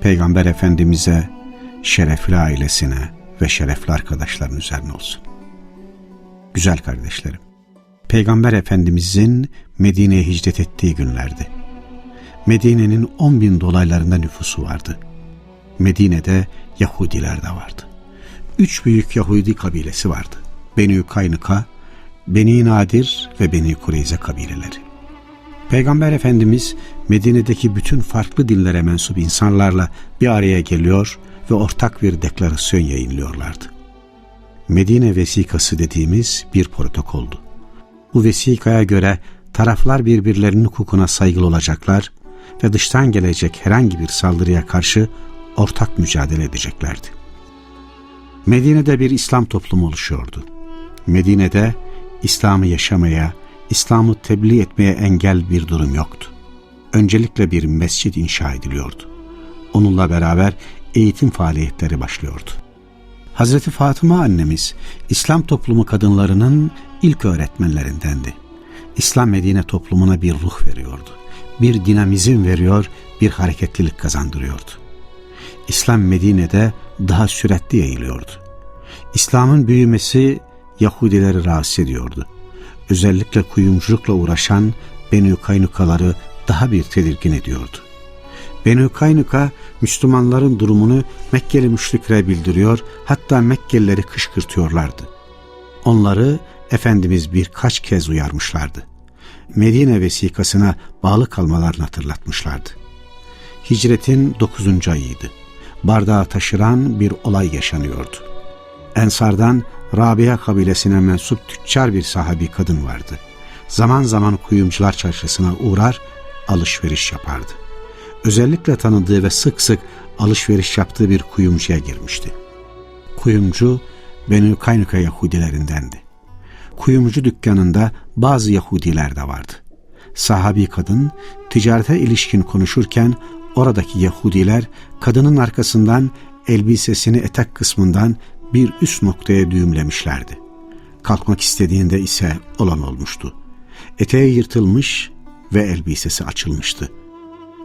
Peygamber Efendimiz'e, şerefli ailesine ve şerefli arkadaşların üzerine olsun. Güzel kardeşlerim, Peygamber Efendimiz'in Medine'ye hicret ettiği günlerdi. Medine'nin 10 bin dolaylarında nüfusu vardı. Medine'de Yahudiler de vardı. Üç büyük Yahudi kabilesi vardı. Beni Kaynıka, Beni Nadir ve Beni Kureyze kabileleri. Peygamber Efendimiz Medine'deki bütün farklı dinlere mensup insanlarla bir araya geliyor ve ortak bir deklarasyon yayınlıyorlardı. Medine vesikası dediğimiz bir protokoldu. Bu vesikaya göre taraflar birbirlerinin hukukuna saygılı olacaklar ve dıştan gelecek herhangi bir saldırıya karşı ortak mücadele edeceklerdi. Medine'de bir İslam toplumu oluşuyordu. Medine'de İslam'ı yaşamaya, İslam'ı tebliğ etmeye engel bir durum yoktu. Öncelikle bir mescid inşa ediliyordu. Onunla beraber eğitim faaliyetleri başlıyordu. Hazreti Fatıma annemiz İslam toplumu kadınlarının ilk öğretmenlerindendi. İslam Medine toplumuna bir ruh veriyordu. Bir dinamizm veriyor, bir hareketlilik kazandırıyordu. İslam Medine'de daha süratli yayılıyordu. İslam'ın büyümesi Yahudileri rahatsız ediyordu. Özellikle kuyumculukla uğraşan Benü Kaynukaları daha bir tedirgin ediyordu. Benü Kaynuka Müslümanların durumunu Mekkeli müşriklere bildiriyor hatta Mekkelileri kışkırtıyorlardı. Onları Efendimiz birkaç kez uyarmışlardı. Medine vesikasına bağlı kalmalarını hatırlatmışlardı. Hicretin dokuzuncu ayıydı. Bardağı taşıran bir olay yaşanıyordu. Ensardan Rabia kabilesine mensup tüccar bir sahabi kadın vardı. Zaman zaman kuyumcular çarşısına uğrar, alışveriş yapardı. Özellikle tanıdığı ve sık sık alışveriş yaptığı bir kuyumcuya girmişti. Kuyumcu Benü Kaynuka Yahudilerindendi. Kuyumcu dükkanında bazı Yahudiler de vardı. Sahabi kadın ticarete ilişkin konuşurken oradaki Yahudiler kadının arkasından elbisesini etek kısmından bir üst noktaya düğümlemişlerdi. Kalkmak istediğinde ise olan olmuştu. Eteği yırtılmış ve elbisesi açılmıştı.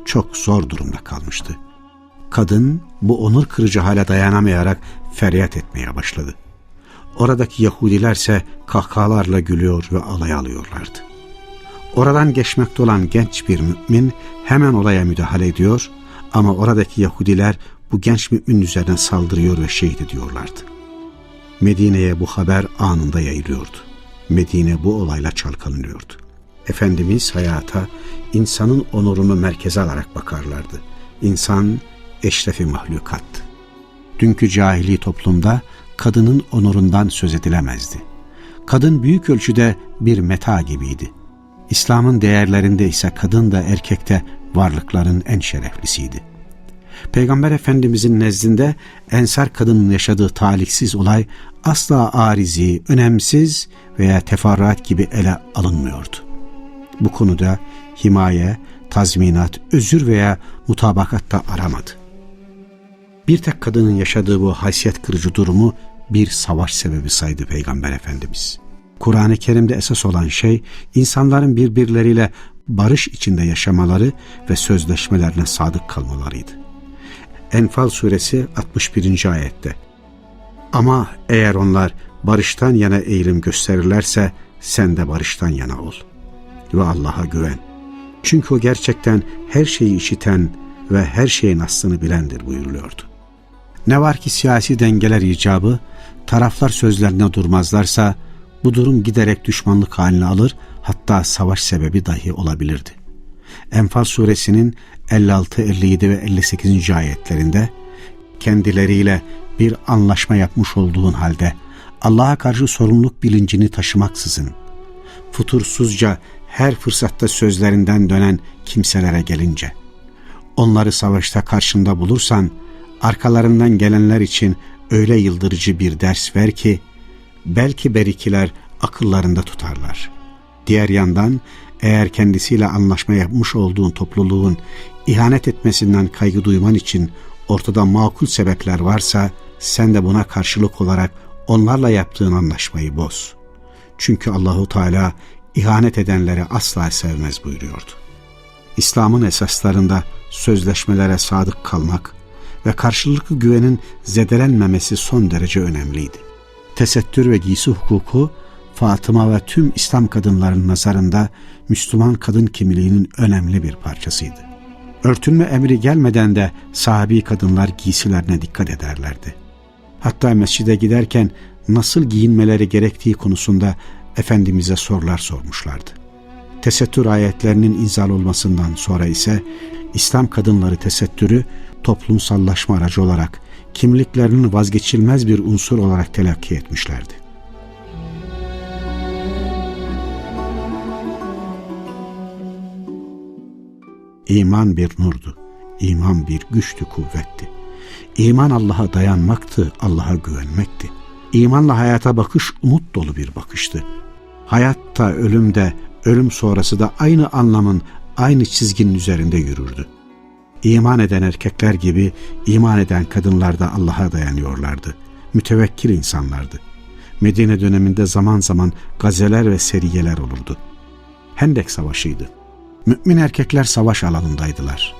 Çok zor durumda kalmıştı. Kadın bu onur kırıcı hale dayanamayarak feryat etmeye başladı. Oradaki Yahudilerse kahkahalarla gülüyor ve alay alıyorlardı. Oradan geçmekte olan genç bir mümin hemen olaya müdahale ediyor ama oradaki Yahudiler bu genç mümin üzerine saldırıyor ve şehit ediyorlardı. Medine'ye bu haber anında yayılıyordu. Medine bu olayla çalkalanıyordu. Efendimiz hayata insanın onurunu merkeze alarak bakarlardı. İnsan eşrefi mahlukattı. Dünkü cahili toplumda kadının onurundan söz edilemezdi. Kadın büyük ölçüde bir meta gibiydi. İslam'ın değerlerinde ise kadın da erkek varlıkların en şereflisiydi. Peygamber Efendimizin nezdinde ensar kadının yaşadığı talihsiz olay asla arizi, önemsiz veya teferruat gibi ele alınmıyordu. Bu konuda himaye, tazminat, özür veya mutabakat da aramadı. Bir tek kadının yaşadığı bu haysiyet kırıcı durumu bir savaş sebebi saydı Peygamber Efendimiz. Kur'an-ı Kerim'de esas olan şey insanların birbirleriyle barış içinde yaşamaları ve sözleşmelerine sadık kalmalarıydı. Enfal suresi 61. ayette Ama eğer onlar barıştan yana eğilim gösterirlerse sen de barıştan yana ol. Ve Allah'a güven. Çünkü o gerçekten her şeyi işiten ve her şeyin aslını bilendir buyuruluyordu. Ne var ki siyasi dengeler icabı, taraflar sözlerine durmazlarsa bu durum giderek düşmanlık haline alır hatta savaş sebebi dahi olabilirdi. Enfal suresinin 56, 57 ve 58. ayetlerinde kendileriyle bir anlaşma yapmış olduğun halde Allah'a karşı sorumluluk bilincini taşımaksızın futursuzca her fırsatta sözlerinden dönen kimselere gelince onları savaşta karşında bulursan arkalarından gelenler için öyle yıldırıcı bir ders ver ki, belki berikiler akıllarında tutarlar. Diğer yandan, eğer kendisiyle anlaşma yapmış olduğun topluluğun ihanet etmesinden kaygı duyman için ortada makul sebepler varsa, sen de buna karşılık olarak onlarla yaptığın anlaşmayı boz. Çünkü Allahu Teala ihanet edenleri asla sevmez buyuruyordu. İslam'ın esaslarında sözleşmelere sadık kalmak ve karşılıklı güvenin zedelenmemesi son derece önemliydi. Tesettür ve giysi hukuku Fatıma ve tüm İslam kadınların nazarında Müslüman kadın kimliğinin önemli bir parçasıydı. Örtünme emri gelmeden de sahabi kadınlar giysilerine dikkat ederlerdi. Hatta mescide giderken nasıl giyinmeleri gerektiği konusunda Efendimiz'e sorular sormuşlardı. Tesettür ayetlerinin inzal olmasından sonra ise İslam kadınları tesettürü toplumsallaşma aracı olarak kimliklerinin vazgeçilmez bir unsur olarak telakki etmişlerdi. İman bir nurdu. İman bir güçtü, kuvvetti. İman Allah'a dayanmaktı, Allah'a güvenmekti. İmanla hayata bakış umut dolu bir bakıştı. Hayatta, ölümde, ölüm sonrası da aynı anlamın, aynı çizginin üzerinde yürürdü. İman eden erkekler gibi iman eden kadınlar da Allah'a dayanıyorlardı. Mütevekkil insanlardı. Medine döneminde zaman zaman gazeler ve seriyeler olurdu. Hendek Savaşı'ydı. Mümin erkekler savaş alanındaydılar.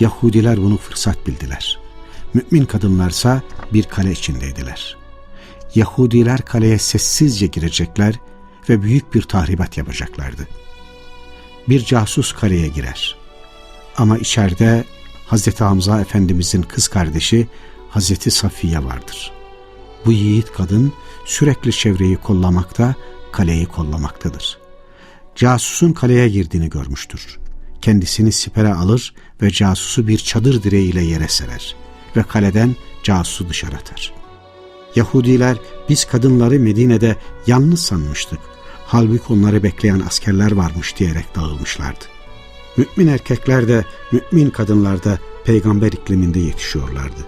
Yahudiler bunu fırsat bildiler. Mümin kadınlarsa bir kale içindeydiler. Yahudiler kaleye sessizce girecekler ve büyük bir tahribat yapacaklardı. Bir casus kaleye girer. Ama içeride Hz. Hamza Efendimizin kız kardeşi Hz. Safiye vardır. Bu yiğit kadın sürekli çevreyi kollamakta, kaleyi kollamaktadır. Casusun kaleye girdiğini görmüştür. Kendisini sipere alır ve casusu bir çadır direğiyle yere serer ve kaleden casusu dışarı atar. Yahudiler biz kadınları Medine'de yalnız sanmıştık. Halbuki onları bekleyen askerler varmış diyerek dağılmışlardı. Mümin erkekler de mümin kadınlar da peygamber ikliminde yetişiyorlardı.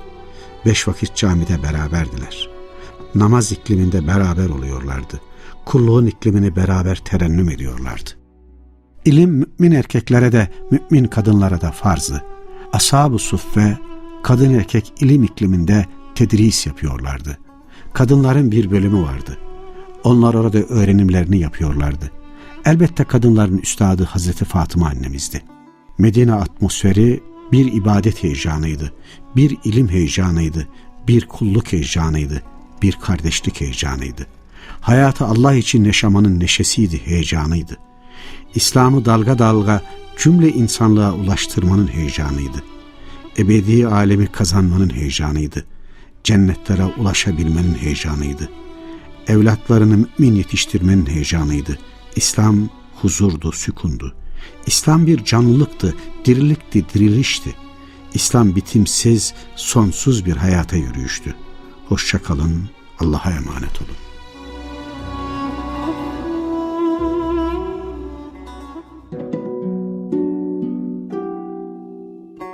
Beş vakit camide beraberdiler. Namaz ikliminde beraber oluyorlardı. Kulluğun iklimini beraber terennüm ediyorlardı. İlim mümin erkeklere de mümin kadınlara da farzı. Ashab-ı suffe kadın erkek ilim ikliminde tedris yapıyorlardı. Kadınların bir bölümü vardı. Onlar orada öğrenimlerini yapıyorlardı. Elbette kadınların üstadı Hazreti Fatıma annemizdi. Medine atmosferi bir ibadet heyecanıydı, bir ilim heyecanıydı, bir kulluk heyecanıydı, bir kardeşlik heyecanıydı. Hayatı Allah için yaşamanın neşesiydi, heyecanıydı. İslam'ı dalga dalga cümle insanlığa ulaştırmanın heyecanıydı. Ebedi alemi kazanmanın heyecanıydı. Cennetlere ulaşabilmenin heyecanıydı. Evlatlarını mümin yetiştirmenin heyecanıydı. İslam huzurdu, sükundu. İslam bir canlılıktı, dirilikti, dirilişti. İslam bitimsiz, sonsuz bir hayata yürüyüştü. Hoşça kalın, Allah'a emanet olun.